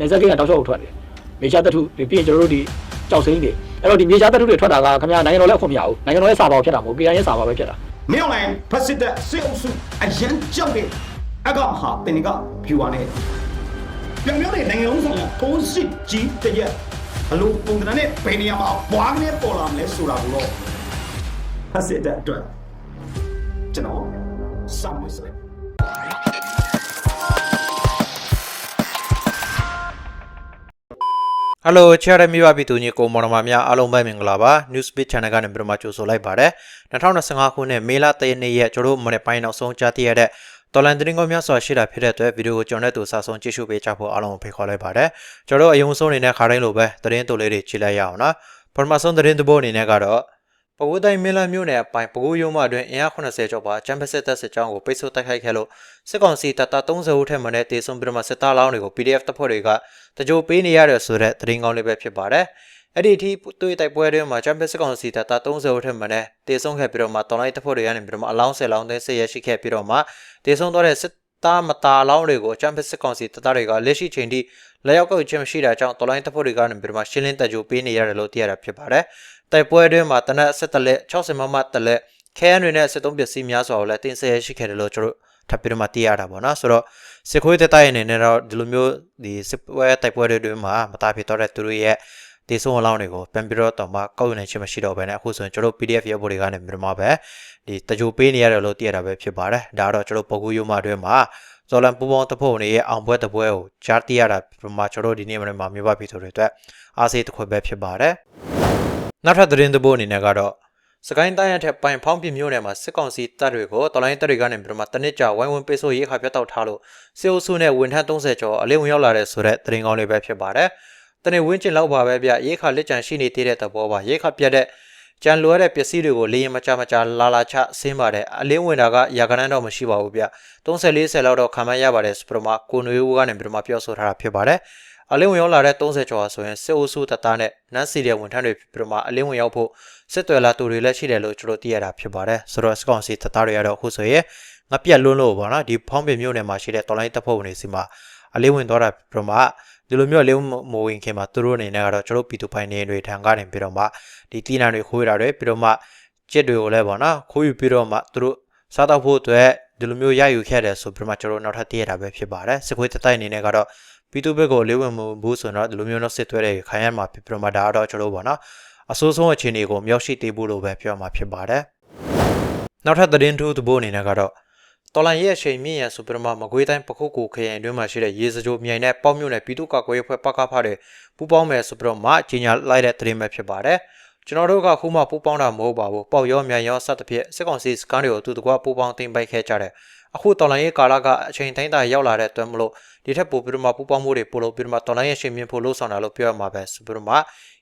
နေဆက်ကိန်းကတောက်လျှောက်ကိုထွက်တယ်မေချာတထုဒီပြီးရင်ကျွန်တော်တို့ဒီကြောက်စိမ့်တွေအဲ့တော့ဒီမေချာတထုတွေထွက်တာကခင်ဗျာနိုင်ငံတော်လည်းအခွင့်မရဘူးနိုင်ငံတော်ရဲ့စာပါကိုဖြစ်တာမဟုတ် KIA ရဲ့စာပါပဲဖြစ်တာမင်းအောင်လိုင်းဖက်စစ်တပ်စစ်အုပ်စုအရန်ကြောက်တဲ့အကဟာတင်ကဖြူပါနဲ့ပြောင်ပြောင်းတဲ့နိုင်ငံလုံးဆိုင်ရာထိုးစစ်ကြီးတရက်ဘလို့ပုံသဏ္ဍာန်နဲ့ဘယ်နေရာမှာဘွားကနေပေါ်လာမလဲဆိုတာကိုတော့ဖက်စစ်တပ်အတွက်ကျွန်တော်စောင့်နေစတယ် ဟယ်လိုချာရမီပါပြည်သူညီကိုမော်တော်မများအားလုံးပဲမင်္ဂလာပါ Newsbeat Channel ကနေပြန်မကြိုဆိုလိုက်ပါတယ်2025ခုနှစ်မေလ3ရက်နေ့ရက်ကျွန်တော်တို့မနေ့ပိုင်းနောက်ဆုံးကြားသိရတဲ့တော်လန်သတင်းကောင်းများစွာရှိတာဖြစ်တဲ့အတွက်ဗီဒီယိုကိုကျွန်တော်တို့စာဆုံးကြည့်ရှုပေးကြဖို့အားလုံးကိုဖိတ်ခေါ်လိုက်ပါတယ်ကျွန်တော်တို့အယုံဆုံးနေတဲ့ခါတိုင်းလိုပဲသတင်းတိုလေးတွေကြည့်လိုက်ရအောင်နော်ပထမဆုံးသတင်းသဘောအနေနဲ့ကတော့ ပကူတိုင်းမင်းလာမြို့နယ်အပိုင်းပကူရုံးမအတွင်းအင်အား80ကျော်ပါချမ်ပစစ်တပ်စစ်ကြောင်းကိုပိတ်ဆို့တိုက်ခိုက်ခဲ့လို့စစ်ကောင်စီတပ်သား30ဦးထက်မနည်းတေဆုံးပြီးတော့မှစစ်သားလောင်းတွေကို PDF တပ်ဖွဲ့တွေကတကြိုပေးနေရတယ်ဆိုတဲ့သတင်းကောင်းလေးပဲဖြစ်ပါတယ်။အဲ့ဒီအထိတွေ့တိုက်ပွဲတွေမှာချမ်ပစစ်ကောင်စီတပ်သား30ဦးထက်မနည်းတေဆုံးခဲ့ပြီးတော့မှတော်လိုင်းတပ်ဖွဲ့တွေကနေပြီးတော့မှအလောင်း10လောင်းသိမ်းဆရရှိခဲ့ပြီးတော့မှတေဆုံးသွားတဲ့စစ်သားမသားလောင်းတွေကိုချမ်ပစစ်ကောင်စီတပ်သားတွေကလက်ရှိချိန်ထိလက်ရောက်ကောက်ခြင်းမရှိတာကြောင့်တော်လိုင်းတပ်ဖွဲ့တွေကနေပြီးတော့မှရှင်းလင်းတကြိုပေးနေရတယ်လို့သိရတာဖြစ်ပါတယ်။ တိုက်ပွဲတွေမှာတနက်ဆက်တလက်60မမတလက်ခဲယမ်းတွေနဲ့စစ်သုံးပစ္စည်းများစွာကိုလည်းတင်ဆက်ရရှိခဲ့တယ်လို့ကျွန်တော်ထပ်ပြီးတော့မှသိရတာပေါ့နော်ဆိုတော့စစ်ခွေးတက်တိုက်အနေနဲ့တော့ဒီလိုမျိုးဒီစစ်ပွဲတိုက်ပွဲတွေတွင်မှာမသားဖြစ်တော့တဲ့သူတို့ရဲ့ဒီဆုံးအလောင်းတွေကိုပြန်ပြီးတော့တော့မှကောက်ယူနိုင်ခြင်းမရှိတော့ဘဲနဲ့အခုဆိုရင်ကျွန်တော် PDF ရုပ်ပေါ်တွေကနေပြီးတော့မှပဲဒီတကြိုပေးနေရတယ်လို့သိရတာပဲဖြစ်ပါတယ်ဒါကတော့ကျွန်တော်ပုံကူးရုံမှတွင်မှာဇော်လန်ပူပေါင်းတဖို့နေရဲ့အောင်ပွဲတပွဲကိုကြားသိရတာပြမကျွန်တော်ဒီနေ့မှာမြို့ပပြည်သူတွေအတွက်အားစိတ်တစ်ခွဲပဲဖြစ်ပါတယ် နောက်ထပ်သတင်းသဘောအနေနဲ့ကတော့စကိုင်းတိုင်းအထက်ပိုင်းဖောင်းပြမြို့နယ်မှာစစ်ကောင်စီတပ်တွေကိုတော်လိုင်းတပ်တွေကနေပြီးတော့မှတနစ်ကြာဝိုင်းဝန်းပိတ်ဆို့ရေးခါပြတ်တောက်ထားလို့စစ်အုပ်စုနဲ့ဝန်ထမ်း30ကျော်အလင်းဝင်ရောက်လာတဲ့ဆိုတဲ့သတင်းကောင်းလေးပဲဖြစ်ပါတယ်။တနေ့ဝင်းကျင်လောက်ပါပဲဗျရေးခါလက်ကျန်ရှိနေသေးတဲ့သဘောပါရေးခါပြတ်တဲ့ကြံလွဲတဲ့ပစ္စည်းတွေကိုလေရင်မကြမကြလာလာချဆင်းပါတယ်အလင်းဝင်တာကရာခဏန်းတော့မရှိပါဘူးဗျ30 40လောက်တော့ခံမရပါတယ်စပရမကိုနွေဦးကနေပြီးတော့မှပြောဆိုထားတာဖြစ်ပါတယ် အလင်းဝင်ရောက်လာတဲ့30ကျော်ဆိုရင်စစ်အုပ်စုတပ်သားနဲ့နန်းစီတဲ့ဝန်ထမ်းတွေပြီးတော့မှအလင်းဝင်ရောက်ဖို့စစ်သွယ်လာသူတွေလည်းရှိတယ်လို့ကျွန်တော်သိရတာဖြစ်ပါတယ်ဆိုတော့စကောင်စီတပ်သားတွေကတော့အခုဆိုရင်ငပြက်လွန်းလို့ပေါ့နော်ဒီဖောင်းပင်မြို့နယ်မှာရှိတဲ့တော်လိုင်းတပ်ဖွဲ့ဝင်တွေစီမှာအလင်းဝင်သွားတာပြီးတော့မှဒီလိုမျိုးအလင်းမဝင်ခင်မှာသူတို့အနေနဲ့ကတော့ကျွန်တော်ပြည်သူပိုင်နေတွေထံကနေပြီးတော့မှဒီတီးနံတွေခိုးရတာတွေပြီးတော့မှကျစ်တွေကိုလည်းပေါ့နော်ခိုးယူပြီးတော့မှသူတို့စားတော့ဖို့အတွက်ဒီလိုမျိုးရယူခဲ့တယ်ဆိုပြီးတော့မှကျွန်တော်နောက်ထပ်သိရတာပဲဖြစ်ပါတယ်စစ်ခွေးတပ်တိုက်အနေနဲ့ကတော့ ပြည်သူဘက်ကိုလေးဝင်မှုဘူးဆိုတော့ဒီလိုမျိုးတော့စစ်သွဲတဲ့ခိုင်ရမှာဖြစ်ပြီးတော့မှဒါကတော့ကျွန်တော်ပေါ့နော်အဆိုးဆုံးအခြေအနေကိုမြောက်ရှိသေးဘူးလို့ပဲပြောမှာဖြစ်ပါတယ်နောက်ထပ်သတင်းထူးသဘောအနေနဲ့ကတော့တော်လန်ရဲ့အချိန်မြင့်ရန်ဆိုပြီးတော့မှမကွေးတိုင်းပခုတ်ကူခရိုင်အတွင်းမှာရှိတဲ့ရေစကြိုမြိုင်နဲ့ပေါက်မြို့နယ်ပြည်သူ့ကာကွယ်ရေးဖွဲ့ပကဖတဲ့ပူပေါင်းမယ်ဆိုပြီးတော့မှကြီးညာလိုက်တဲ့သတင်းပဲဖြစ်ပါတယ်ကျွန်တော်တို့ကခုမှပူပေါင်းတာမဟုတ်ပါဘူးပေါက်ရောမြိုင်ရောစသဖြင့်စစ်ကောင်စီစကန်တွေကိုသူတကွာပူပေါင်းတင်ပိုက်ခဲ့ကြတယ် အခုတော်လိုင်းရေးကာလကအချိန်တိုင်းတာရောက်လာတဲ့အတွက်မလို့ဒီထက်ပိုပြီးတော့မှပူပေါင်းမှုတွေပို့လို့ပြီးတော့မှတော်လိုင်းရဲ့ရှင်မြင့်ဖို့လှုံ့ဆော်တာလို့ပြောရမှာပဲဆိုပြီးတော့မှ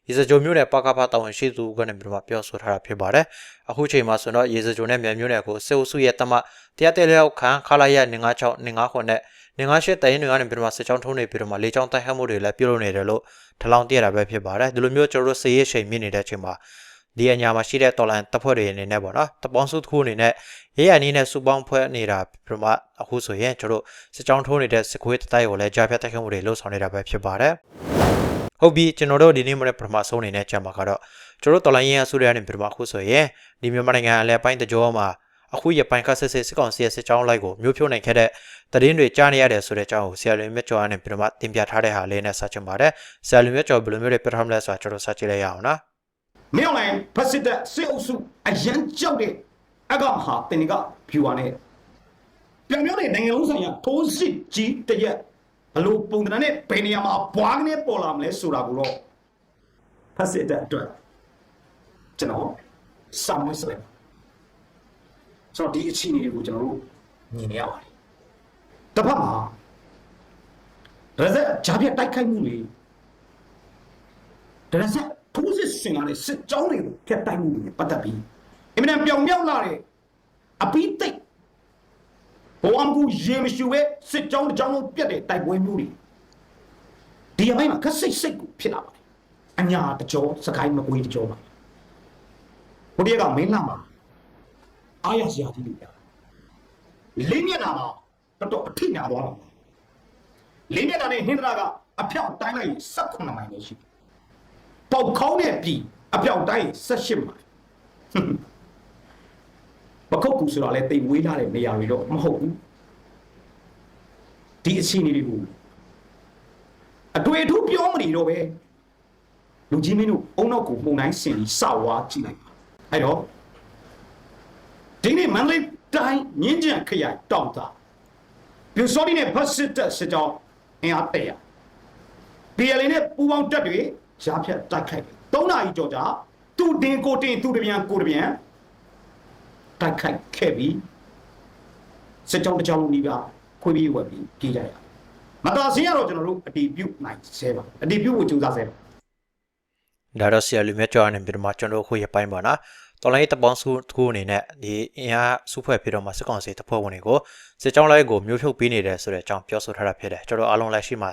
ရေစကြိုမျိုးနဲ့ပကဖတာဝန်ရှိသူကနေပြီးတော့မှပြောဆိုထားတာဖြစ်ပါတယ်အခုချိန်မှာဆိုတော့ရေစကြိုနဲ့မြန်မျိုးနယ်ကိုစေအုပ်စုရဲ့တမတရားတဲ့လျောက်ခံခလာရ156 158နဲ့158တိုင်တွေကနေပြီးတော့မှစစ်ကြောင်းထုံးနေပြီးတော့မှလေကြောင်းတိုက်ခတ်မှုတွေလည်းပြုလုပ်နေတယ်လို့ထလောင်းတရတာပဲဖြစ်ပါတယ်ဒီလိုမျိုးကျွန်တော်တို့စေရေးချိန်မြင့်နေတဲ့အချိန်မှာ ဒီအညာမှာရှိတဲ့တော်လန်တပ်ဖွဲ့တွေအနေနဲ့ပေါ့နော်တပေါင်းစုတစ်ခုအနေနဲ့ရေးရအနေနဲ့စုပေါင်းဖွဲ့နေတာပြမအခုဆိုရင်ကျွန်တော်တို့စစ်ကြောင်းထိုးနေတဲ့စစ်ခွေးတိုက်ကိုလည်းကြားဖြတ်တိုက်ခတ်မှုတွေလှုပ်ဆောင်နေတာပဲဖြစ်ပါတယ်ဟုတ်ပြီကျွန်တော်တို့ဒီနေ့မနေ့ပထမဆုံးအနေနဲ့ကြာမှာကတော့ကျွန်တော်တို့တော်လိုင်းရင်အစိုးရနဲ့ပြမအခုဆိုရင်ဒီမြန်မာနိုင်ငံအလဲပိုင်းတကြောမှာအခုရပိုင်ခတ်စစ်စစ်စစ်ကောင်စီရဲ့စစ်ကြောင်းလိုက်ကိုမျိုးဖြိုးနိုင်ခဲ့တဲ့တရင်တွေကြားနေရတယ်ဆိုတဲ့အကြောင်းကိုဆရာလွင်မြတ်ကျော်ကနေပြမတင်ပြထားတဲ့ဟာလေးနဲ့စချင်ပါတယ်ဆရာလွင်မြတ်ကျော်ဘယ်လိုမျိုးတွေပြထားမလဲဆိုတာကျွန်တော်စကြည့်လိုက်ရအောင်နော် မင်းအောင်လိုင်းဖက်စစ်တပ်စစ်အုပ်စုအရန်ကြောက်တဲ့အကဟာတင်ကဖြူပါနဲ့ပြောင်ပြောင်းတဲ့နိုင်ငံလုံးဆိုင်ရာထိုးစစ်ကြီးတရက်ဘလို့ပုံသဏ္ဍာန်နဲ့ဘယ်နေရာမှာဘွားကနေပေါ်လာမလဲဆိုတာကိုတော့ဖက်စစ်တပ်အတွက်ကျွန်တော်စောင့်နေစတယ်ဆိုတော့ဒီအခြေအနေတွေကိုကျွန်တော်တို့မြင်နေရပါတယ်တစ်ဖက်မှာရဇက်ဂျာပြတ်တိုက်ခိုက်မှုတွေဒရဇက် ထိုးစစ်ဆင်လာတဲ့စစ်ကြောင်းတွေကိုဖျက်တိုက်မှုတွေနဲ့ပတ်သက်ပြီးအင်မတန်ပြောင်ပြောင်လာတဲ့အပိသိတ်ဘဝမကူရေမရှိပဲစစ်ကြောင်းတစ်ကြောင်းလုံးပြတ်တဲ့တိုက်ပွဲမျိုးတွေဒီအပိုင်းမှာခက်စိတ်စိတ်ကိုဖြစ်လာပါတယ်အညာတကြောစကိုင်းမကွေးတကြောပါဘုရားကမင်းလာမှာအားရစရာကြီးလို့ပြလေးမျက်နှာမှာတော်တော်အထိညာသွားတာလေးမျက်နှာနဲ့ဟင်္ဒရာကအဖြောက်တိုင်းလိုက်18မိုင်ပဲရှိတယ် ပေါက်ခေါင်းနဲ့ပြီအဖြောက်တိုင်း18မိုင်ပခုတ်ကူဆိုတာလဲတိတ်ဝေးလာတဲ့နေရာတွေတော့မဟုတ်ဘူးဒီအစီအနီတွေကိုအတွေ့အထူးပြောမနေတော့ပဲလူကြီးမင်းတို့အုံနောက်ကိုပုံတိုင်းဆင်ပြီးစဝါကြည့်လိုက်ပါအဲ့တော့ဒီနေ့မန္တလေးတိုင်းမြင်းကြံခရိုင်တောင်တာပြူစောဒီနဲ့ဖတ်စစ်တပ်စစ်ကြောင်းအင်အားတရ PLA နဲ့ပူပေါင်းတက်တွေ ရှားဖြတ်တိုက်ခိုက်တယ်၃နာရီကျော်ကြာသူတင်ကိုတင်သူတပြန်ကိုတပြန်တိုက်ခိုက်ခဲ့ပြီးစစ်ကြောင်းတစ်ကြောင်းလုံးဒီကခွေးပြီးဝက်ပြီးပြေးကြရမတော်စင်းရတော့ကျွန်တော်တို့အတီးပြုတ်နိုင်ဆဲပါအတီးပြုတ်ကိုကြိုးစားဆဲပါဒါတော့ဆရာလူမြတ်ကျော်အနေပြီးတော့မှကျွန်တော်တို့ခုရပိုင်းပါနော် တော်လိုင်းတပေါင်းစုတစ်ခုအနေနဲ့ဒီအင်အားစုဖွဲ့ပြီးတော့မှစစ်ကောင်စီတပ်ဖွဲ့ဝင်တွေကိုစစ်ကြောင်းလိုက်ကိုမျိုးဖြုတ်ပေးနေတယ်ဆိုတဲ့အကြောင်းပြောဆိုထားတာဖြစ်တယ်ကျွန်တော်အားလုံးလက်ရှိမှာ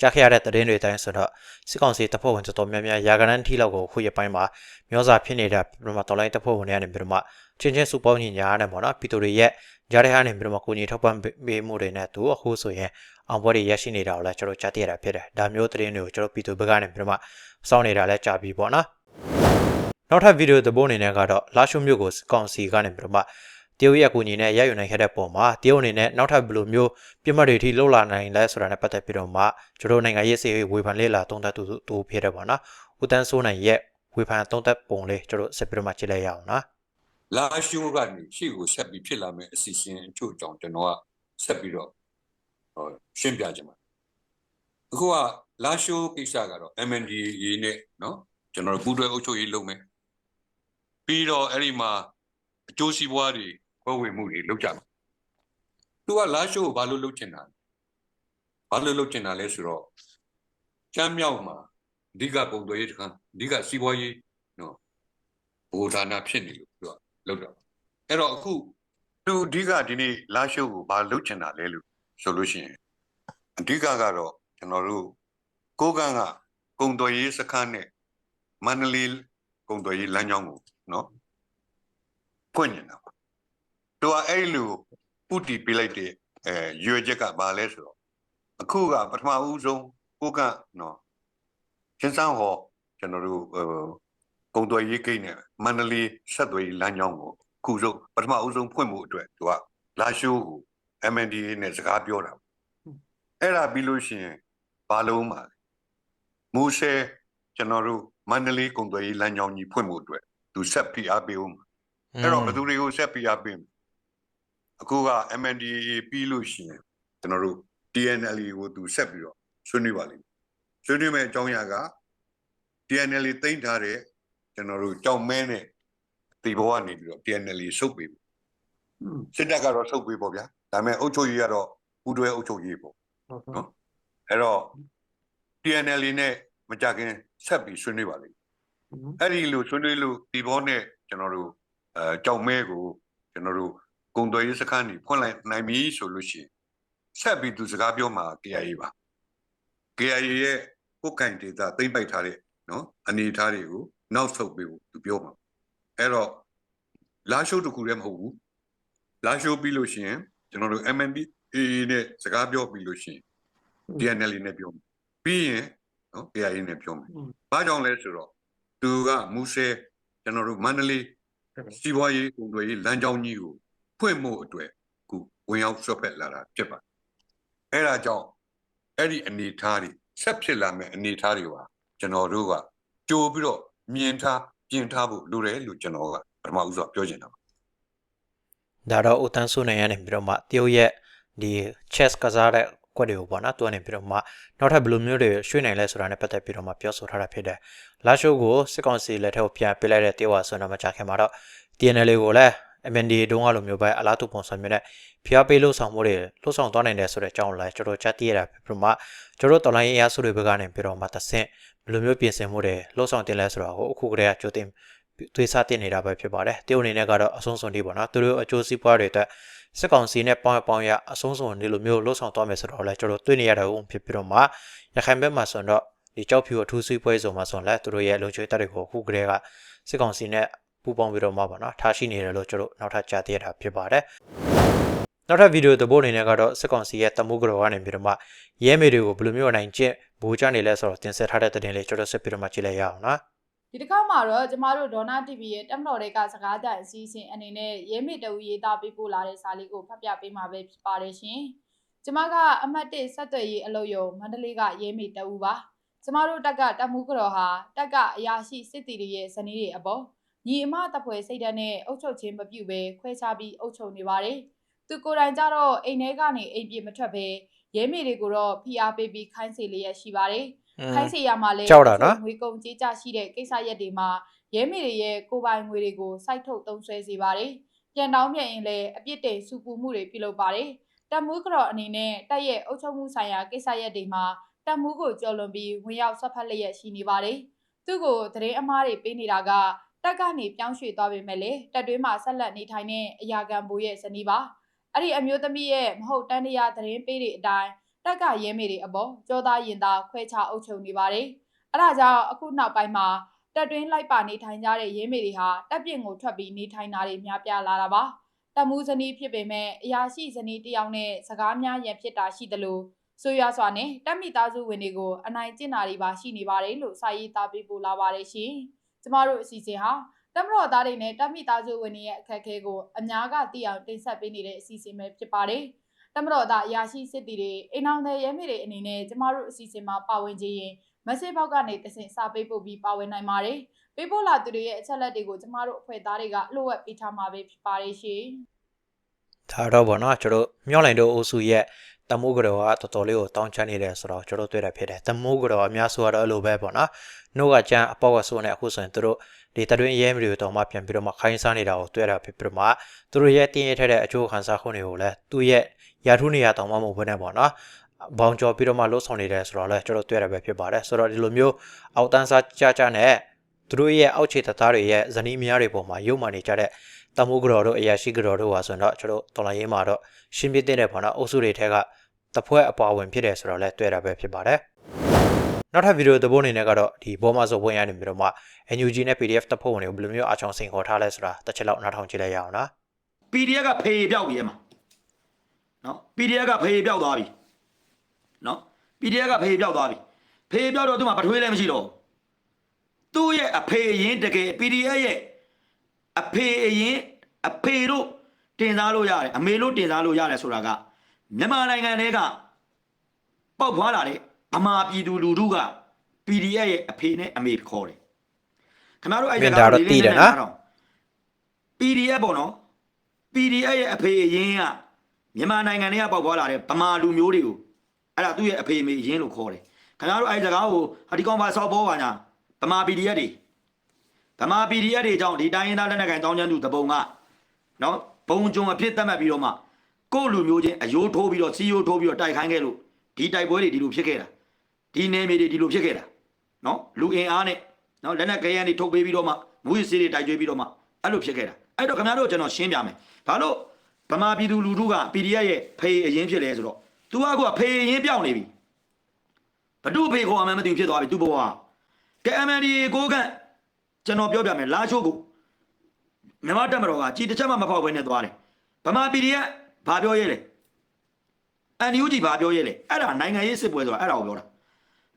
ကြားခဲ့ရတဲ့သတင်းတွေတိုင်းဆိုတော့စစ်ကောင်စီတပ်ဖွဲ့ဝင်တော်တော်များများရာဂဏန်းထိလောက်ကိုခုရပိုင်းမှာမျောစာဖြစ်နေတာပြီးတော့မှတော်လိုင်းတပ်ဖွဲ့ဝင်တွေကနေပြီးတော့မှချင်းချင်းစုပေါင်းညီညာရတယ်ပေါ့နော်ပီတိုတွေရဲ့ကြားတဲ့ဟာနေပြီးတော့မှကိုကြီးထောက်ပံ့ပေးမှုတွေနဲ့သူအခုဆိုရင်အောင်ပွဲတွေရရှိနေတာကိုလည်းကျွန်တော်ကြားသိရတာဖြစ်တယ်ဒါမျိုးသတင်းတွေကိုကျွန်တော်ပီတိုဘက်ကနေပြီးတော့မှစောင့်နေတာလည်းကြာပြီပေါ့နော် နောက်ထပ်ဗီဒီယိုသဘောအနေနဲ့ကတော့လာရှုမျိုးကိုကောင်စီကနေပြီးတော့မှတရုတ်ရဲ့အကူအညီနဲ့ရယူနိုင်ခဲ့တဲ့ပုံမှာတရုတ်အနေနဲ့နောက်ထပ်ဘယ်လိုမျိုးပြစ်မှတ်တွေထိလှုပ်လာနိုင်လဲဆိုတာနဲ့ပတ်သက်ပြီးတော့မှကျွန်တော်နိုင်ငံရေးစီဝေဖန်လေးလာသုံးသပ်သူသူဖြစ်တယ်ပေါ့နော်ဦးတန်းစိုးနိုင်ရဲ့ဝေဖန်သုံးသပ်ပုံလေးကျွန်တော်ဆက်ပြီးတော့မှကြည့်လိုက်ရအောင်နော် လာရှိုးကနေရှေ့ကိုဆက်ပြီးဖြစ်လာမယ့်အစီအစဉ်အချို့အကြောင်းကျွန်တော်ကဆက်ပြီးတော့ဟောရှင်းပြခြင်းပါအခုကလာရှိုးကိစ္စကတော့ MNDAA နဲ့เนาะကျွန်တော်တို့ပူးတွဲအုပ်ချုပ်ရေးလုပ်မယ် ပြီးတော့အဲ့ဒီမှာအကျိုးစီးပွားတွေဝယ်ဝင်မှုတွေလုပ်ကြတယ်သူကလာရှိုးကိုဘာလို့လုပ်ချင်တာဘာလို့လုပ်ချင်တာလဲဆိုတော့ကျမ်းမြောက်မှာအဓိကပုံသွေးတခါအဓိကစီးပွားရေးနော်ဘူဒါနာဖြစ်နေလို့သူကလုပ်တော့အဲ့တော့အခုသူအဓိကဒီနေ့လာရှိုးကိုဘာလုပ်ချင်တာလဲလို့ဆိုလို့ရှိရင်အဓိကကတော့ကျွန်တော်တို့ကိုကန်းကကုံတော်ရေးစခန်းနဲ့မန္တလေးကုံတော်ရေးလမ်းကြောင်းကို နော်ဖွင့်နေတာပါသူကအဲ့လိုပုတီပေးလိုက်တဲ့အဲရွေချက်ကဘာလဲဆိုတော့အခုကပထမဦးဆုံးကိုကန်းနော်ရှင်းစမ်းဟောကျွန်တော်တို့ဟိုကုံသွယ်ရေးဂိတ်နဲ့မန္တလေးဆက်သွယ်ရေးလမ်းကြောင်းကိုခုဆုံးပထမအဦးဆုံးဖွင့်ဖို့အတွက်သူကလာရှိုးကို MNDA နဲ့စကားပြောတာအဲ့ဒါပြီးလို့ရှိရင်ဘာလုံးပါလဲမူဆဲကျွန်တော်တို့မန္တလေးကုံသွယ်ရေးလမ်းကြောင်းကြီးဖွင့်ဖို့အတွက် သူဆက်ဖိအားပေးဦးမှာအဲ့တော့ဘယ်သူတွေကိုဆက်ဖိအားပေးမလဲအခုက MNDA ပြီးလို့ရှိရင်ကျွန်တော်တို့ TNL ကိုသူဆက်ပြီးတော့ဆွေးနွေးပါလိမ့်မယ်ဆွေးနွေးမယ့်အကြောင်းအရာက TNL သိမ်းထားတဲ့ကျွန်တော်တို့ကြောက်မဲနဲ့ဒီဘဝကနေပြီးတော့ TNL ဆုတ်ပေးပြီစစ်တပ်ကတော့ဆုတ်ပေးပေါ့ဗျာဒါပေမဲ့အုပ်ချုပ်ရေးကတော့ဥတွဲအုပ်ချုပ်ရေးပေါ့နော်အဲ့တော့ TNL နဲ့မကြခင်ဆက်ပြီးဆွေးနွေးပါလိမ့် အဲ့ဒီလိုဆွေးနွေးလို့ဒီဘောနဲ့ကျွန်တော်တို့အဲကြောက်မဲကိုကျွန်တော်တို့ဂုံတော်ရေးစခန်းကြီးဖွင့်လိုက်နိုင်ပြီဆိုလို့ရှိရင်ဆက်ပြီးသူစကားပြောမှာ KIA ပါ KIA ရဲ့ကိုယ်ကင်ဒေတာသိမ့်ပိုက်ထားတဲ့နော်အနေအထားတွေကိုနောက်ဆုတ်ပေးဖို့သူပြောမှာအဲ့တော့လာရှိုးတစ်ခုတည်းမဟုတ်ဘူးလာရှိုးပြီးလို့ရှိရင်ကျွန်တော်တို့ MNB AA နဲ့စကားပြောပြီးလို့ရှိရင် DNL နဲ့ပြောမယ်ပြီးရင်နော် AI နဲ့ပြောမယ်ဘာကြောင့်လဲဆိုတော့ သူကမူဆဲကျွန်တော်တို့မန္တလေးစီးပွားရေးကုန်သွယ်ရေးလမ်းကြောင်းကြီးကိုဖွင့်ဖို့အတွက်ခုဝင်ရောက်ဆွတ်ဖက်လာတာဖြစ်ပါတယ်အဲ့ဒါကြောင့်အဲ့ဒီအနေအထားတွေဆက်ဖြစ်လာမဲ့အနေအထားတွေပါကျွန်တော်တို့ကကြိုးပြီးတော့မြင်ထားပြင်ထားဖို့လိုတယ်လို့ကျွန်တော်ကပထမဦးစွာပြောချင်တာပါဒါတော့ဦးတန်းစိုးနိုင်ရနေပြီးတော့မှတရုတ်ရဲ့ဒီ chess ကစားတဲ့ ကွက်တွေကိုပေါ့နော်သူကနေပြီးတော့မှနောက်ထပ်ဘယ်လိုမျိုးတွေရွှေ့နိုင်လဲဆိုတာနဲ့ပတ်သက်ပြီးတော့မှပြောဆိုထားတာဖြစ်တယ်လာရှိုးကိုစစ်ကောင်စီလက်ထက်ကိုပြန်ပေးလိုက်တဲ့တရုတ်ဟာဆိုတော့မကြခင်မှာတော့ TNL ကိုလည်း MND တုံးကလိုမျိုးပဲအလားတူပုံစံမျိုးနဲ့ဖျားပေးလို့ဆောင်မှုတွေလှုပ်ဆောင်သွားနိုင်တယ်ဆိုတဲ့အကြောင်းလည်းကျွန်တော်ချက်တည်ရတာဖြစ်ပြီးမှကျွန်တော်တော်လိုင်းရေးအဆုတွေဘက်ကနေပြီးတော့မှတဆင့်ဘယ်လိုမျိုးပြင်ဆင်မှုတွေလှုပ်ဆောင်တင်လဲဆိုတော့ဟိုအခုကတည်းကကြိုတင်သွေးစားတင်နေတာပဲဖြစ်ပါတယ်တရုတ်အနေနဲ့ကတော့အဆုံးစွန်ဒီပေါ့နော်သူတို့အကျိုးစီးပွားတွေအတွက် စစ်ကောင်စီနဲ့ပေါင်းပေါင်းရအဆုံးစွန်ဒီလိုမျိုးလှုပ်ဆောင်သွားမယ်ဆိုတော့လည်းကျွန်တော်တွေ့နေရတဲ့ဦးဖြစ်ပြီးတော့မှရခိုင်ဘက်မှာဆိုတော့ဒီကြောက်ဖြူအထူးစီးပွဲစုံမှာဆိုလဲသူတို့ရဲ့လုံခြုံရေးတပ်တွေကိုအခုကတည်းကစစ်ကောင်စီနဲ့ပူးပေါင်းပြီးတော့မှပေါ့နော်ထားရှိနေတယ်လို့ကျွန်တော်နောက်ထပ်ကြားသိရတာဖြစ်ပါတယ်နောက်ထပ်ဗီဒီယိုသဘောအနေနဲ့ကတော့စစ်ကောင်စီရဲ့တမိုးကြော်ကနေပြီးတော့မှရဲမေတွေကိုဘယ်လိုမျိုးနိုင်ကျင့်ဘူချနေလဲဆိုတော့တင်ဆက်ထားတဲ့သတင်းလေးကျွန်တော်ဆက်ပြီးတော့မှကြည့်လိုက်ရအောင်နော် ဒီတစ်ခါမှာတော့ကျမတို့ဒေါနာ TV ရဲ့တက်မတော်တွေကစကားကြအစီအစဉ်အနေနဲ့ရဲမေတဝီရေးသားပေးပို့လာတဲ့စာလေးကိုဖတ်ပြပေးမှာပဲဖြစ်ပါတယ်ရှင်။ကျမကအမှတ်1ဆက်သွယ်ရေးအလုပ်ရုံမန္တလေးကရဲမေတဝူပါ။ကျမတို့တက်ကတက်မှုကြော်ဟာတက်ကအရာရှိစစ်တီတွေရဲ့ဇနီးတွေအပေါ်ညီအမတပ်ဖွဲ့စိတ်ဓာတ်နဲ့အုပ်ချုပ်ခြင်းမပြုဘဲခွဲခြားပြီးအုပ်ချုပ်နေပါတယ်။သူကိုယ်တိုင်ကြတော့အိမ်ထဲကနေအိမ်ပြေမထွက်ဘဲရဲမေတွေကိုတော့ဖိအားပေးပြီးခိုင်းစေလျက်ရှိပါတယ်။ ခိုင်းစီရမှာလဲကြောက်တာနော်ငွေကုန်ကြေးကြရှိတဲ့ကိစ္စရက်တွေမှာရဲမေတွေရဲ့ကိုယ်ပိုင်ငွေတွေကိုစိုက်ထုတ်သုံးဆွဲစေပါတယ်။ပြန်တောင်းပြန်ရင်လည်းအပြစ်တင်စုပူမှုတွေပြုလုပ်ပါတယ်။တက်မှုကြော်အနေနဲ့တက်ရဲ့အုပ်ချုပ်မှုဆိုင်ရာကိစ္စရက်တွေမှာတက်မှုကိုကြော်လွန်ပြီးဝင်ရောက်ဆွတ်ဖက်လျက်ရှိနေပါတယ်။သူ့ကိုသတင်းအမားတွေပေးနေတာကတက်ကနေပြောင်းရွှေ့သွားပေမဲ့လေတက်တွင်းမှာဆက်လက်နေထိုင်တဲ့အရာခံဘိုးရဲ့ဇနီးပါ။အဲ့ဒီအမျိုးသမီးရဲ့မဟုတ်တန်းတရားသတင်းပေးတဲ့အတိုင်း တက်ကရဲမေတွေအပေါ်ကြောသားရင်သားခွဲခြားအုပ်ချုပ်နေပါတယ်။အဲဒါကြောင့်အခုနောက်ပိုင်းမှာတက်တွင်းလိုက်ပါနေထိုင်ကြတဲ့ရဲမေတွေဟာတက်ပြင့်ကိုထွက်ပြီးနေထိုင်တာတွေများပြားလာတာပါ။တက်မှုဇနီးဖြစ်ပေမဲ့အရာရှိဇနီးတစ်ယောက်နဲ့စကားများရန်ဖြစ်တာရှိသလိုဆိုရွာစွာနဲ့တက်မိသားစုဝင်တွေကိုအနိုင်ကျင့်တာတွေပါရှိနေပါတယ်လို့စာရေးသားပေးပို့လာပါတယ်ရှင်။ကျမတို့အစီအစဉ်ဟာတက်မတော်သားတွေနဲ့တက်မိသားစုဝင်တွေရဲ့အခက်အခဲကိုအများကသိအောင်တင်ဆက်ပေးနေတဲ့အစီအစဉ်ပဲဖြစ်ပါတယ်။ တမတော်သားအရာရှိစစ်တီတွေအိမ်အောင်တဲ့ရဲမေတွေအနေနဲ့ကျမတို့အစီအစဉ်မှာပါဝင်ကြရင်မက်ဆေ့ဘောက်ကနေတဆင့်စာပေးပို့ပြီးပါဝင်နိုင်ပါတယ်။ပေးပို့လာသူတွေရဲ့အချက်လက်တွေကိုကျမတို့အဖွဲ့သားတွေကလှုပ်ဝက်ပေးထားမှာပဲဖြစ်ပါတယ်ရှင်။ဒါတော့ဗောနော်ကျွန်တော်မျောလိုင်တို့အုပ်စုရဲ့တမိုးကြော်ကတော်တော်လေးကိုတောင်းချနေတယ်ဆိုတော့ကျွန်တော်တွေ့ရဖြစ်တယ်တမိုးကြော်အများစုကတော့အဲ့လိုပဲဗောနော်နှုတ်ကကြမ်းအပေါက်ကဆိုနေအခုဆိုရင်တို့ဒီတတွင်းရဲမတွေတော့မှပြန်ပြီးတော့မှခိုင်းစားနေတာကိုတွေ့ရဖြစ်ပြီးတော့မှသူတို့ရဲ့တင်းရထက်တဲ့အကျိုးခံစားခွင့်တွေကိုလည်းသူ့ရဲ့ ရာထူးနေရာတောင်မှမဟုတ်ဘဲနဲ့ဗောနော်ဘောင်ကျော်ပြီးတော့မှလှုပ်ဆောင်နေတယ်ဆိုတော့လည်းကျွန်တော်တွေ့ရပဲဖြစ်ပါတယ်ဆိုတော့ဒီလိုမျိုးအောက်တန်းစားကြကြနဲ့သူတို့ရဲ့အောက်ခြေတပ်သားတွေရဲ့ဇနီးမယားတွေပေါ်မှာရုပ်မှန်နေကြတဲ့တမိုးကြော်တို့အရာရှိကြော်တို့ဟာဆိုတော့ကျွန်တော်တော်လိုင်းရေးမှာတော့ရှင်းပြတဲ့ပေါ့နော်အုပ်စုတွေထက်ကတပွဲအပါဝင်ဖြစ်တယ်ဆိုတော့လည်းတွေ့တာပဲဖြစ်ပါတယ်နောက်ထပ်ဗီဒီယိုသဘောအနေနဲ့ကတော့ဒီဘောမဆိုဝင်ရနေပြီးတော့မှ NUG နဲ့ PDF တပ်ဖွဲ့ဝင်တွေကိုဘယ်လိုမျိုးအချောင်စိန်ခေါ်ထားလဲဆိုတာတစ်ချက်လောက်နားထောင်ကြည့်လိုက်ရအောင်နော် PDF ကဖေးပြောက်ပြီအမ နော် PDF ကဖေးပြောက်သွားပြီနော် PDF ကဖေးပြောက်သွားပြီဖေးပြောက်တော့သူ့မှာပထွေးလည်းမရှိတော့ဘူးသူ့ရဲ့အဖေအရင်တကယ် PDF ရဲ့အဖေအရင်အဖေတို့တင်စားလို့ရတယ်အမေတို့တင်စားလို့ရတယ်ဆိုတာကမြန်မာနိုင်ငံထဲကပေါက်ဖွာလာတဲ့အမာပြည်သူလူထုက PDF ရဲ့အဖေနဲ့အမေခေါ်တယ်ခင်ဗျားတို့အဲ့မြင်တာတော့သိတယ်နော် PDF ပေါ့နော် PDF ရဲ့အဖေအရင်က မြန်မာနိုင်ငံထဲကပေါက်ပွားလာတဲ့ဗမာလူမျိုးတွေကိုအဲ့ဒါသူ့ရဲ့အဖေအမေအရင်လို့ခေါ်တယ်ခင်ဗျားတို့အဲ့ဒီစကားကိုဟာဒီကောင်ပါဆောက်ပေါ်ပါညာဗမာ PDF တွေဗမာ PDF တွေကြောင့်ဒီတိုင်းရင်းသားလက်နက်ကိုင်တောင်းကျမ်းသူတပုံကနော်ဘုံကြုံအဖြစ်သတ်မှတ်ပြီးတော့မှကိုယ့်လူမျိုးချင်းအယိုးထိုးပြီးတော့စီယိုးထိုးပြီးတော့တိုက်ခိုင်းခဲ့လို့ဒီတိုက်ပွဲတွေဒီလိုဖြစ်ခဲ့တာဒီနေမြေတွေဒီလိုဖြစ်ခဲ့တာနော်လူအင်အားနဲ့နော်လက်နက်ကရန်တွေထုတ်ပေးပြီးတော့မှမူရစီတွေတိုက်ကြွေးပြီးတော့မှအဲ့လိုဖြစ်ခဲ့တာအဲ့တော့ခင်ဗျားတို့ကျွန်တော်ရှင်းပြမယ်ဘာလို့ ဗမာပြည်သူလူထုက PDF ရဲ့ဖေးအရင်ဖြစ်လဲဆိုတော့ तू ကကဖေးအရင်ပြောင်းနေပြီဘဒုဖေးခေါ်အမှန်းမသိဘူးဖြစ်သွားပြီ तू ဘဝကဲ MND ကိုကန့်ကျွန်တော်ပြောပြမယ်လာချိုးကိုမြန်မာတက်မတော်ကကြည်တစ်ချက်မှမဖောက်ဘဲနဲ့သွားတယ်ဗမာ PDF ဘာပြောရဲလဲ NUG ဘာပြောရဲလဲအဲ့ဒါနိုင်ငံရေးစစ်ပွဲဆိုတာအဲ့ဒါကိုပြောတာ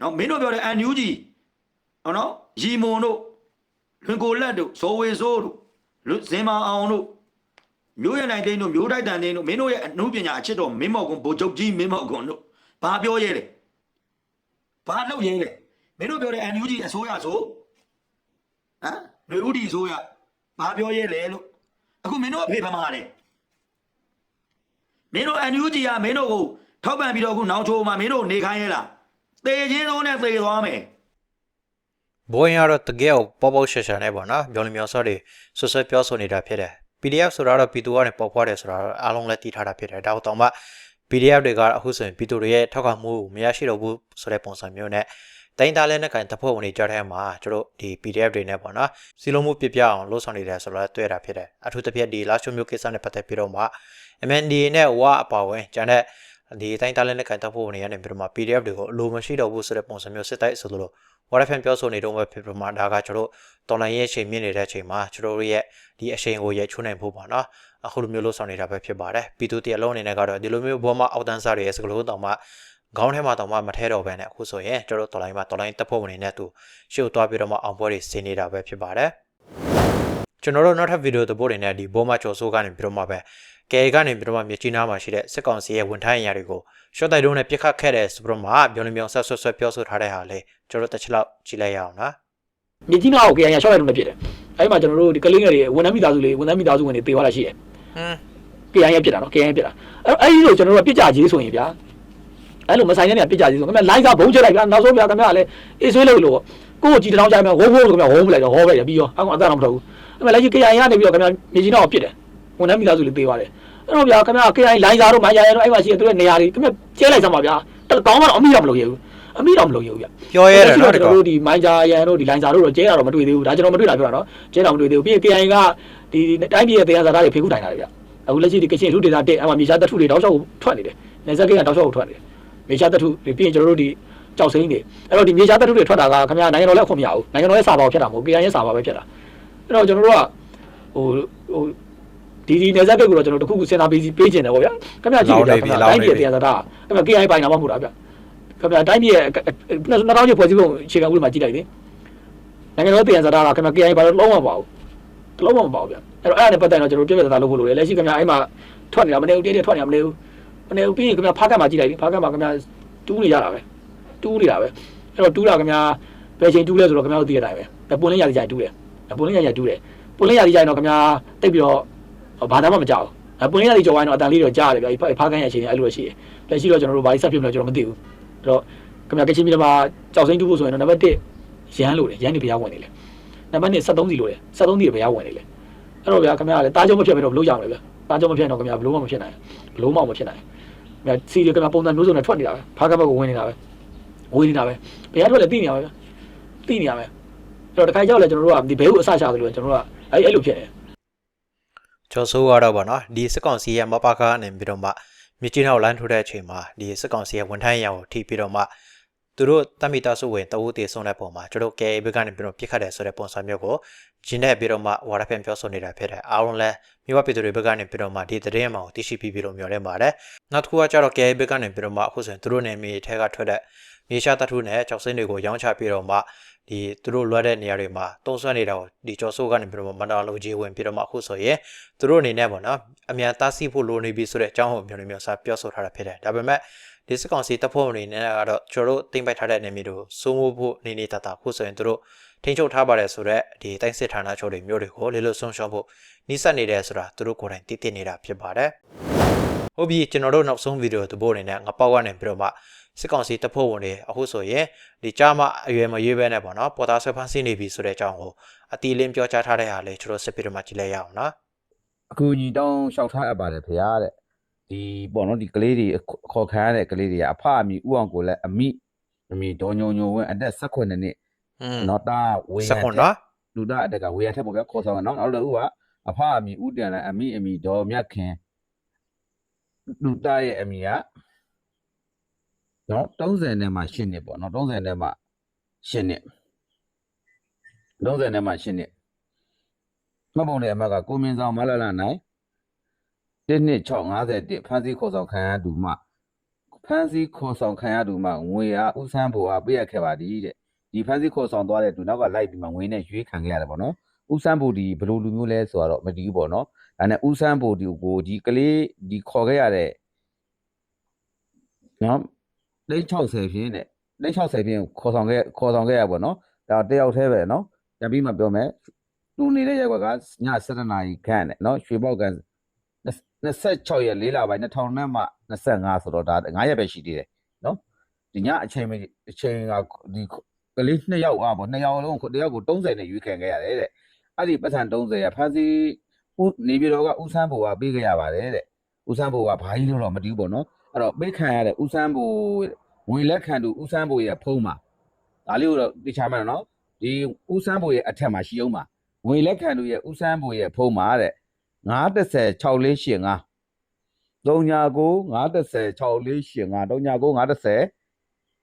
နော်မင်းတို့ပြောတဲ့ NUG ဟောနော်ရီမွန်တို့လွင်ကိုလက်တို့ဇော်ဝေစိုးတို့လူဇင်မာအောင်တို့ မျိုးရနိုင်တိန်တို့မျိုးတိုက်တန်တိန်တို့မင်းတို့ရဲ့အမှုပညာအချစ်တော်မင်းမောက်ကွန်ဗိုလ်ချုပ်ကြီးမင်းမောက်ကွန်တို့ဘာပြောရဲလဲဘာလုပ်ရဲလဲမင်းတို့ပြောတဲ့ NUG အစိုးရဆိုဟမ်လူဦးဒီအစိုးရဘာပြောရဲလဲလို့အခုမင်းတို့အဖေဖမှားတယ်မင်းတို့ NUG ကမင်းတို့ကိုထောက်ပံ့ပြီးတော့အခုနောင်ချိုးမှာမင်းတို့နေခိုင်းရဲလားတေချင်းလုံးနဲ့သေသွားမယ်ဘိုးရင်ကတော့တကယ်ကိုပေါပေါရှာရှာနဲ့ပေါ့နော်ပြောလမျောစောတွေဆွဆွပြောဆိုနေတာဖြစ်တယ် PDF ဆိုတာတော့ပြည်သူကနေပေါ်ဖွားတယ်ဆိုတာတော့အားလုံးလည်းသိထားတာဖြစ်တယ်ဒါတော့မှ PDF တွေကအခုဆိုရင်ပြည်သူတွေရဲ့ထောက်ခံမှုကိုမရရှိတော့ဘူးဆိုတဲ့ပုံစံမျိုးနဲ့တိုင်းသားလည်းနဲ့ကန်တပ်ဖွဲ့ဝင်တွေကြားထဲမှာကျတို့ဒီ PDF တွေနဲ့ပေါ့နော်စီလုံးမှုပြပြအောင်လှုပ်ဆောင်နေတယ်ဆိုတော့တွေ့တာဖြစ်တယ်အထူးသဖြင့်ဒီလာရှိုမျိုးကိစ္စနဲ့ပတ်သက်ပြီးတော့မှ MND နဲ့ဝါအပါဝင်ကျန်တဲ့ ဒီအတိုင်းတားလက်နဲ့ခံတပ်ဖို့နေရနေပြီးတော့မှ PDF တွေကိုအလိုမရှိတော့ဘူးဆိုတဲ့ပုံစံမျိုးစစ်တိုက်ဆိုလို့ WFM ပြောဆိုနေတော့ပဲဖြစ်ပြီးမှဒါကကျွန်တော်တို့တော်လိုင်းရဲ့အချိန်မြင့်နေတဲ့အချိန်မှာကျွန်တော်တို့ရဲ့ဒီအချိန်ကိုရိုက်ချိုးနိုင်ဖို့ပါနော်အခုလိုမျိုးလို့ဆောင်နေတာပဲဖြစ်ပါတယ်ပြည်သူတရလုံးအနေနဲ့ကတော့ဒီလိုမျိုးဘောမအောက်တန်းစားတွေရဲ့စကလုံးတောင်မှခေါင်းထဲမှာတောင်မှမထဲတော့ဘဲနဲ့အခုဆိုရင်ကျွန်တော်တို့တော်လိုင်းမှာတော်လိုင်းတပ်ဖို့အနေနဲ့သူရှုပ်သွားပြီးတော့မှအောင်ပွဲတွေဆင်နေတာပဲဖြစ်ပါတယ်ကျွန်တော်တို့နောက်ထပ်ဗီဒီယိုသဘောတွေနဲ့ဒီဘောမချော်ဆိုးကနေပြီးတော့မှပဲ ကဲကနေပြီးတော့မှမြေကြီးနားမှာရှိတဲ့စစ်ကောင်စီရဲ့ဝန်ထမ်းရည်တွေကိုရှော့တိုက်တုံးနဲ့ပြစ်ခတ်ခဲ့တဲ့ဆိုပြီးတော့မှပြောနေပြောင်ဆက်ဆွတ်ဆွတ်ပြောဆိုထားတဲ့ဟာလေကျွန်တော်တို့တစ်ချက်လောက်ကြည့်လိုက်ရအောင်နော်မြေကြီးနားကို KIA ရှော့လိုက်လို့ဖြစ်တယ်အဲဒီမှာကျွန်တော်တို့ဒီကလေးငယ်တွေဝန်ထမ်းမိသားစုလေးဝန်ထမ်းမိသားစုဝင်တွေတေသွားတာရှိတယ်ဟမ် KIA ပြစ်တာနော် KIA ပြစ်တာအဲ့အဲ့ဒီလိုကျွန်တော်တို့ကပြစ်ကြကြီးဆိုရင်ဗျာအဲ့လိုမဆိုင်တဲ့နေရာပြစ်ကြကြီးဆိုခင်ဗျလိုင်းစားဘုံချက်လိုက်ဗျာနောက်ဆုံးဗျာခင်ဗျလည်းအေးဆွေးလို့လို့ကိုကိုကြည်တောင်းကြမယ်ဝုန်းဝုန်းဆိုခင်ဗျဝုန်းပလိုက်တော့ဟောပလိုက်တယ်ပြီးရောအခုအသက်တော့မတော်ဘူးအဲ့မဲ့လက်ရှိ KIA ကနေပြီးတော့ခင်ဗျမြေကြီးနားကိုပြစ်တယ် ဝန်ထမ်းမိသားစုလေးတေသွားတယ်အဲ့တော့ဗျာခင်ဗျ KIA လိုင်းစားတို့မိုင်းရရတို့အဲ့မှာရှိတဲ့သူတို့နေရာတွေခင်ဗျကျဲလိုက်စမ်းပါဗျာတကောင်းတော့အမိတော့မလုပ်ရဘူးအမိတော့မလုပ်ရဘူးဗျပြောရတယ်နော်ကျွန်ဒီတော်ကောင်တို့ဒီမိုင်းဂျာရန်တို့ဒီလိုင်းစာတို့တော့ကျဲတာတော့မတွေ့သေးဘူးဒါကျွန်တော်မတွေ့တာပြောတာနော်ကျဲတာမတွေ့သေးဘူးပြီးရင် KIA ကဒီတိုင်းပြည်ရဲ့တရားစာသားတွေဖေခုတိုင်တာတွေဗျအခုလက်ရှိဒီကချင်လူဒေတာတက်အဲ့မှာမြေရှားတထုတွေတောက်လျှောက်ထွက်နေတယ်နေဆက်ကိကတောက်လျှောက်ထွက်နေတယ်မြေရှားတထုပြီးရင်ကျွန်တော်တို့ဒီကြောက်စိမ့်တွေအဲ့တော့ဒီမြေရှားတထုတွေထွက်တာကခင်ဗျာနိုင်ငံတော်လက်ခွင့်မရဘူးနိုင်ငံတော်ရဲ့စာပါဖြစ်တာမဟုတ် KIA ရဲ့စာပါပဲဖြစ်တာအဲ့တော့ကျွန်တော်တို့ကဟိုဟို ဒီဒီနေဆက်ကိတ်ကိုတော့ကျွန်တော်တခုခုစဉ်းစားပေးပေးခြင်းတယ်ပေါ့ဗျာခင်ဗျာကြည့်ကြခင်ဗျာတိုင်းပြည်တရားစာသားခင်ဗျာ KIA ပိုင်တာမှမဟုတ်တာဗျခင်ဗျာတိုင်းပြည်ရဲ့2000ကျော်ဖွဲ့စည်းပုံအခြေခံဥပဒေမှာကြည့်လိုက်လေနိုင်ငံတော်တရားစာသားကခင်ဗျာ KIA ဘာလို့လုံးဝမပါဘူးတလုံးဝမပါဘူးဗျအဲ့တော့အဲ့ဒါနဲ့ပတ်သက်တော့ကျွန်တော်ပြည့်ပြည့်သားသားလုပ်ဖို့လိုတယ်လက်ရှိခင်ဗျာအဲ့မှာထွက်နေတာမနေဘူးတင်းတင်းထွက်နေတာမနေဘူးမနေဘူးပြီးရင်ခင်ဗျာဖားကတ်မှာကြည့်လိုက်လေဖားကတ်မှာခင်ဗျာတူးနေရတာပဲတူးနေတာပဲအဲ့တော့တူးတာခင်ဗျာဘယ်ချိန်တူးလဲဆိုတော့ခင်ဗျာတို့သိရတာပဲပွန်လင်းရည်ကြိုင်တူးတယ်ပွန်လင်းရည်ကြိုင်တူးတယ်ပွန်လင်းရည်ကြိုင်တော့ခင်ဗျာတိတ်ပြီးတော့ ဘာသာမှမကြောက်ဘူးပွန်လင်းရည်ကြော်ဝိုင်းတော့အတန်လေးတော့ကြားရတယ်ဗျဖားကတ်ရအချိန်အဲ့လိုရှိတယ်လက်ရှိတော့ကျွန်တော်တို့ဘာကြီးဆက်ဖြစ်မလဲကျွန်တော်မသိဘူးအဲ့တော့ခင်ဗျာကချင်ပြည်နယ်မှာကြောက်စိမ့်တူးဖို့ဆိုရင်တော့နံပါတ်1ရန်လို့တယ်ရန်နေဘရားဝင်နေလေနံပါတ်2 73စီလို့တယ်73စီဘရားဝင်နေလေအဲ့တော့ဗျာခင်ဗျာကလည်းတားကြုံမဖြစ်ဘဲတော့ဘလို့ကြောင်လေဗျာတားကြုံမဖြစ်တော့ခင်ဗျာဘလို့မှမဖြစ်နိုင်ဘလို့မှမဖြစ်နိုင်ခင်ဗျာစီရီခင်ဗျာပုံစံမျိုးစုံနဲ့ထွက်နေတာပဲဖားကတ်ဘက်ကိုဝင်နေတာပဲဝင်နေတာပဲဘယ်ရထွက်လဲသိနေရပါဗျာသိနေရမယ်အဲ့တော့တခါကြောက်လဲကျွန်တော်တို့ကဒီဘဲကိုအဆရှာသလိုကျွန်တော်တို့ကအဲ့အဲ့လိုဖြစ်တယ် ကျော်စိုးကတော့ဗောနော်ဒီစစ်ကောင်စီရဲ့မပကားနေပြီးတော့မှမြကြီးနောက်လမ်းထိုးတဲ့အချိန်မှာဒီစစ်ကောင်စီရဲ့ဝန်ထမ်းရံကိုထိပြီးတော့မှသူတို့တမိတာစုဝင်တဝူးတေဆုံးတဲ့ပုံမှာကျွန်တော် KA ဘက်ကနေပြီးတော့ပြစ်ခတ်တယ်ဆိုတဲ့ပုံစံမျိုးကိုဂျင်းနဲ့ပြီးတော့မှဝါရဖန်ပြောဆိုနေတာဖြစ်တယ်အားလုံးလဲမိဘပြည်သူတွေဘက်ကနေပြီးတော့မှဒီသတင်းမှကိုသိရှိပြီးပြီးလို့မျှော်လင့်ပါတယ်နောက်တစ်ခုကကျတော့ KA ဘက်ကနေပြီးတော့မှအခုဆိုရင်သူတို့နေမြေထဲကထွက်တဲ့မြေရှားတထုနဲ့ကြောက်စင်းတွေကိုရောင်းချပြီးတော့မှ ဒီသူတို့လွှတ်တဲ့နေရာတွေမှာတုံးဆွဲနေတာကိုဒီကျော်စိုးကနေပြီးတော့မှမန္တလာလိုကြီးဝင်ပြီးတော့မှအခုဆိုရင်သူတို့အနေနဲ့ပေါ့နော်အမြန်တားဆီးဖို့လိုနေပြီဆိုတဲ့အကြောင်းကိုမျိုးမျိုးစာပြောဆိုထားတာဖြစ်တယ်ဒါပေမဲ့ဒီစကောင်စီတပ်ဖွဲ့အနေနဲ့ကတော့ကျွန်တော်တို့တင်ပိုက်ထားတဲ့နေမျိုးတို့စိုးမိုးဖို့နေနေတတခုဆိုရင်သူတို့ထိန်းချုပ်ထားပါတယ်ဆိုတော့ဒီတိုင်းစစ်ဌာနချုပ်တွေမျိုးတွေကိုလေလို့ဆုံးရှုံးဖို့နှိစက်နေတယ်ဆိုတာသူတို့ကိုယ်တိုင်သိသိနေတာဖြစ်ပါတယ်ဟုတ်ပြီကျွန်တော်တို့နောက်ဆုံးဗီဒီယိုသဘောအနေနဲ့ငပေါက်ကနေပြီးတော့မှ စစ်ကောင်စီတပ်ဖွဲ့ဝင်တွေအခုဆိုရင်ဒီကြားမအရွယ်မရွေးပဲနဲ့ပေါ့နော်ပေါ်သားဆွဲဖမ်းဆီးနေပြီဆိုတဲ့အကြောင်းကိုအတီးလင်းပြောကြားထားတဲ့ဟာလေးကျွန်တော်စစ်ပြီးတော့မှကြည့်လိုက်ရအောင်နော်အခုညီတောင်းလျှောက်ထားအပ်ပါတယ်ဖေရတဲ့ဒီပေါ့နော်ဒီကလေးတွေအခေါ်ခံရတဲ့ကလေးတွေကအဖအမိဥအောင်ကိုလည်းအမိအမိဒေါ်ညုံညုံဝင်းအသက်18နှစ်อืมနော်တာဝေစကွန်နော်လူသားအတက်ကဝေရထက်ပေါ့ဗျာခေါ်ဆောင်နော်နောက်တော့ဥကအဖအမိဥတန်လည်းအမိအမိဒေါ်မြတ်ခင်လူသားရဲ့အမိက နော်30နဲ့မှ8နှစ်ပေါ့နော်30နဲ့မှ8နှစ်30နဲ့မှ8နှစ်မှတ်ပုံတဲ့အမတ်ကကိုမင်းဆောင်မလာလာနိုင်1နှစ်651ဖန်စီခေါ်ဆောင်ခံရသူမှဖန်စီခေါ်ဆောင်ခံရသူမှငွေအားဥဆန်းဖို့အားပေးရခဲ့ပါသည်တဲ့ဒီဖန်စီခေါ်ဆောင်သွားတဲ့သူနောက်ကလိုက်ပြီးမှငွေနဲ့ရွေးခံခဲ့ရတယ်ပေါ့နော်ဥဆန်းဖို့ဒီဘယ်လိုလူမျိုးလဲဆိုတော့မတည်ဘူးပေါ့နော်ဒါနဲ့ဥဆန်းဖို့ဒီကိုဒီကလေးဒီခေါ်ခဲ့ရတဲ့နော် လိမ့်60ဖြင်းတဲ့လိမ့်60ဖြင်းခေါ်ဆောင်ခဲ့ခေါ်ဆောင်ခဲ့ရပေါ့နော်ဒါတယောက်တည်းပဲနော်ပြန်ပြီးမှပြောမယ်သူနေတဲ့ရက်ကွက်ကည7နာရီခန့်နဲ့နော်ရွှေပေါက်ကန်26ရက်4လပိုင်း2000နဲ့မှ25ဆိုတော့ဒါ9ရက်ပဲရှိသေးတယ်နော်ဒီညအချိန်မအချိန်ကဒီကလေး2ယောက်อ่ะဗော2ယောက်လုံးတယောက်ကို30နဲ့ရွေးခံခဲ့ရတယ်တဲ့အဲ့ဒီပတ်စံ30ရဖန်စီဦးနေပြည်တော်ကဦးဆန်းဘိုကပေးခဲ့ရပါတယ်တဲ့ဦးဆန်းဘိုကဘာကြီးလို့တော့မတည်ဘူးပေါ့နော် အဲ့တော့ပေးခံရတဲ့ဦးဆန်းဘိုဝင်လက်ခံသူဦးဆန်းဘိုရဲ့ဖုံးမှာဒါလေးကိုတော့သိချာမှန်းနော်ဒီဦးဆန်းဘိုရဲ့အထက်မှာရှိအောင်မှာဝင်လက်ခံသူရဲ့ဦးဆန်းဘိုရဲ့ဖုံးမှာတဲ့930 6485 39 530 6485 39 530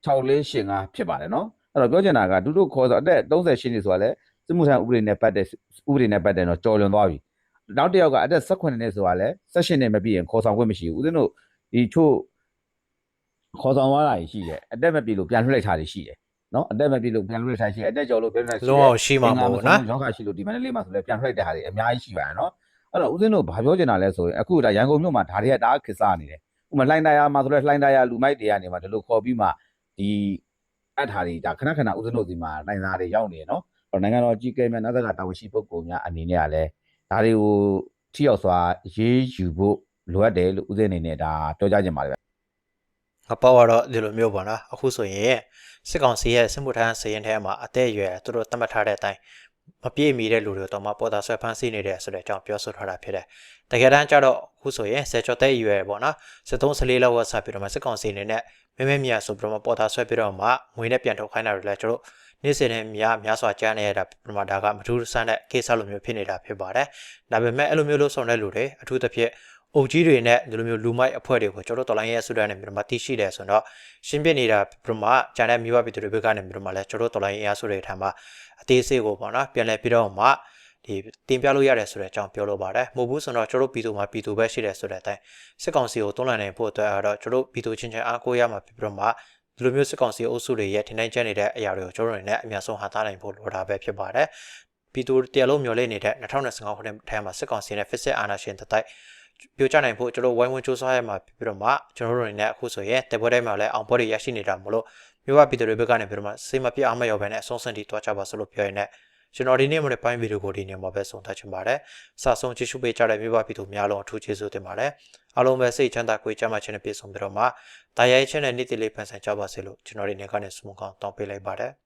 6485ဖြစ်ပါတယ်နော်အဲ့တော့ပြောချင်တာကဒုတို့ခေါ်ဆိုအသက်38နှစ်ဆိုတာလဲစစ်မှုထမ်းဥပဒေနဲ့ပတ်တဲ့ဥပဒေနဲ့ပတ်တဲ့တော့ကြော်လွန်သွားပြီနောက်တစ်ယောက်ကအသက်18နှစ်ဆိုတာလဲ18နှစ်မပြည့်ရင်ခေါ်ဆောင်ခွင့်မရှိဘူးဦးဇင်းတို့ ဒီချို့ခေါ်ဆောင်သွားတာရှိတယ်အသက်မပြည့်လို့ပြန်လွှတ်လိုက်တာရှိတယ်နော်အသက်မပြည့်လို့ပြန်လွှတ်လိုက်တာရှိတယ်အသက်ကျော်လို့ပြန်လွှတ်လိုက်တာရှိတယ်လုံးအောင်ရှိမှာမဟုတ်ဘူးနော်ယောဂရှိလို့ဒီမန္တလေးမှာဆိုလဲပြန်ထွက်တဲ့ဟာတွေအများကြီးရှိပါတယ်နော်အဲ့တော့ဦးဇင်းတို့ဘာပြောချင်တာလဲဆိုရင်အခုဒါရန်ကုန်မြို့မှာဒါတွေကတအားခစ်စားနေတယ်ဥပမာလှိုင်းတရားမှာဆိုလဲလှိုင်းတရားလူမိုက်တွေကနေမှဒီလိုခေါ်ပြီးမှဒီအပ်ထားတွေဒါခဏခဏဦးဇင်းတို့ဒီမှာနိုင်သားတွေရောက်နေတယ်နော်အဲ့တော့နိုင်ငံတော်ကြီးကဲမြတ်နာသကတာဝန်ရှိပုဂ္ဂိုလ်များအနေနဲ့ကလည်းဒါတွေကိုထိရောက်စွာရေးယူဖို့ လိုအပ်တယ်လို့ဦးဇင်းအနေနဲ့ဒါပြောကြားချင်ပါတယ်ဗျငါပေါ့ကတော့ဒီလိုမျိုးပေါ့နော်အခုဆိုရင်စစ်ကောင်စီရဲ့စစ်မှုထမ်းစရင်ထဲမှာအသက်အရွယ်သူတို့သတ်မှတ်ထားတဲ့အတိုင်းမပြည့်မီတဲ့လူတွေတော့မှပေါ်တာဆွဲဖမ်းဆီးနေတဲ့ဆိုတဲ့အကြောင်းပြောဆိုထားတာဖြစ်တယ်။တကယ်တမ်းကျတော့အခုဆိုရင်ဆယ်ကျော်တဲ့အရွယ်ပေါ့နော်73 14လောက်ဝက်ဆက်ပြီးတော့မှစစ်ကောင်စီအနေနဲ့မဲမဲမြတ်ဆိုပြီးတော့မှပေါ်တာဆွဲပြီးတော့မှငွေနဲ့ပြန်ထုတ်ခိုင်းတာတွေလည်းကျွန်တော်နေ့စဉ်နဲ့များများစွာကြားနေရတာပြမဒါကမထူးဆန်းတဲ့ကိစ္စလိုမျိုးဖြစ်နေတာဖြစ်ပါတယ်။ဒါပေမဲ့အဲ့လိုမျိုးလို့ဆောင်တဲ့လူတွေအထူးသဖြင့် အုပ်ကြီးတွေနဲ့ဒီလိုမျိုးလူမိုက်အဖွဲ့တွေကိုကျွန်တော်တို့တော်လိုင်းရဲဆူဒန်နဲ့မြန်မာတိရှိတယ်ဆိုတော့ရှင်းပြနေတာပြမဂျန်တဲ့မြို့ပြည်သူတွေဘက်ကနေပြီးတော့မှလဲကျွန်တော်တို့တော်လိုင်းရဲဆိုတဲ့ထံမှာအသေးစိတ်ကိုပေါ့နော်ပြန်လဲပြီးတော့မှဒီတင်ပြလို့ရတယ်ဆိုတဲ့အကြောင်းပြောလို့ပါတယ်မဟုတ်ဘူးဆိုတော့ကျွန်တော်တို့ပြည်သူမှာပြည်သူပဲရှိတယ်ဆိုတဲ့အတိုင်းစစ်ကောင်စီကိုတွန်းလှန်နိုင်ဖို့အတွက်ကတော့ကျွန်တော်တို့ပြည်သူချင်းချင်းအားကိုးရမှာဖြစ်ပြီးတော့မှဒီလိုမျိုးစစ်ကောင်စီအုပ်စုတွေရဲ့ထင်တိုင်းကျနေတဲ့အရာတွေကိုကျွန်တော်တို့အနေနဲ့အများဆုံးဟန်သားနိုင်ဖို့လိုတာပဲဖြစ်ပါတယ်ပြည်သူတရားလုံးမျှော်လင့်နေတဲ့2025ခုနှစ်ထဲမှာစစ်ကောင်စီနဲ့ Fiscal အာဏာရှင်တတိုက် ပြိုကျနိုင်ဖို့ကျွန်တော်ဝိုင်းဝန်းစူးစမ်းရမှာဖြစ်ပြီးတော့မှကျွန်တော်တို့အနေနဲ့အခုဆိုရင်တပွဲတိုင်းမှာလည်းအောင်ပွဲတွေရရှိနေတာမလို့မြို့ဝပြည်သူတွေဘက်ကနေပြီးတော့မှစိတ်မပြတ်အားမရောပဲနဲ့အဆုံးစံတီတွားကြပါစလို့ပြောရင်းနဲ့ကျွန်တော်ဒီနေ့မှလည်းပိုင်းဗီဒီယိုကိုဒီနေ့မှာပဲဆုံးသတ်ချင်ပါတယ်။စာဆုံးကြည့်ရှုပေးကြတဲ့မြို့ဝပြည်သူများလုံးအထူးကျေးဇူးတင်ပါတယ်။အားလုံးပဲစိတ်ချမ်းသာကိုယ်ကျမ်းမာခြင်းနဲ့ပြည့်စုံပြီးတော့မှတာယာရဲ့ချင်းနဲ့နေ့တည်လေးဖန်ဆန်ကြပါစေလို့ကျွန်တော်ဒီနေ့ကနေဆုမကောင်းတောင်းပေးလိုက်ပါတယ်။